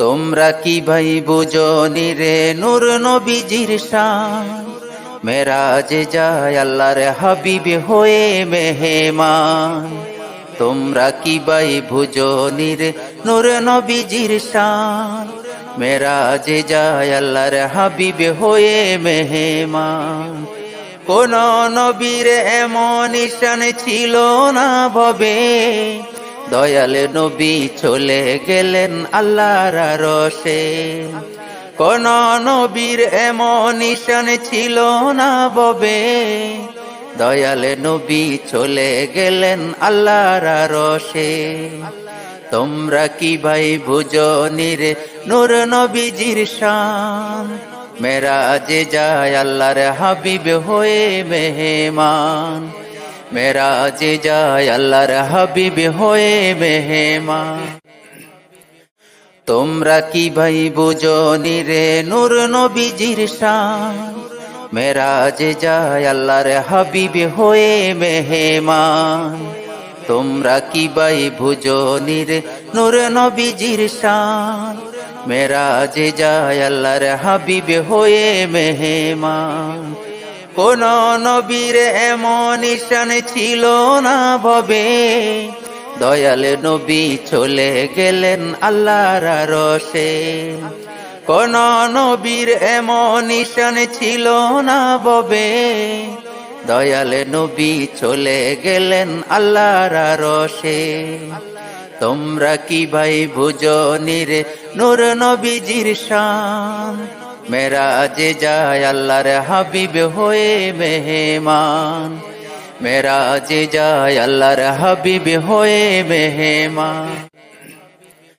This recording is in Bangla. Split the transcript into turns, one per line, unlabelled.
তোমরা কি ভাই বুঝনি রে নূর নবীজির শান? মেরাজ যায় আল্লাহর হাবিব হয়ে মেহমান। তোমরা কি ভাই বুঝনি রে নূর নবীজির শান? মেরাজ যায় আল্লাহর হাবিব হয়ে মেহমান। কোন নবীর এমন ঈশান ছিল না ভবে। দয়াল নবী চলে গেলেন আল্লাহর রসে কোন নবীর এমন ঈশান ছিল না ববে। দয়াল নবী চলে গেলেন আল্লাহর রসে তোমরা কি ভাই বুঝনি রে নূর নবীজির শান? মেরাজে যায় আল্লাহর হাবিব হয়ে মেহমান। মেরাজে যায় আল্লাহর হাবিব হয়ে মেহমান তোমরা কি ভাই বুঝনি রে নূর নবীজির শান মেরাজে যায় আল্লাহর হাবিব হয়ে মেহমান তোমরা কি ভাই বুঝনি রে নূর নবীজির শান মেরাজে যায় আল্লাহর হাবিব হয়ে মেহমান কোন নবীর এমন ঈশান ছিল না ভবে। দয়াল নবী চলে গেলেন আল্লাহর রসে কোন নবীর এমন ঈশান ছিল না ববে দয়াল নবী চলে গেলেন আল্লাহর রসে তোমরা কি ভাই বুঝনি রে নূর নবীজির শান? মেরাজে যায় আল্লাহর হাবিব হয়ে মেহমান। মেরাজে যায় আল্লাহর হাবিব হয়ে মেহমান।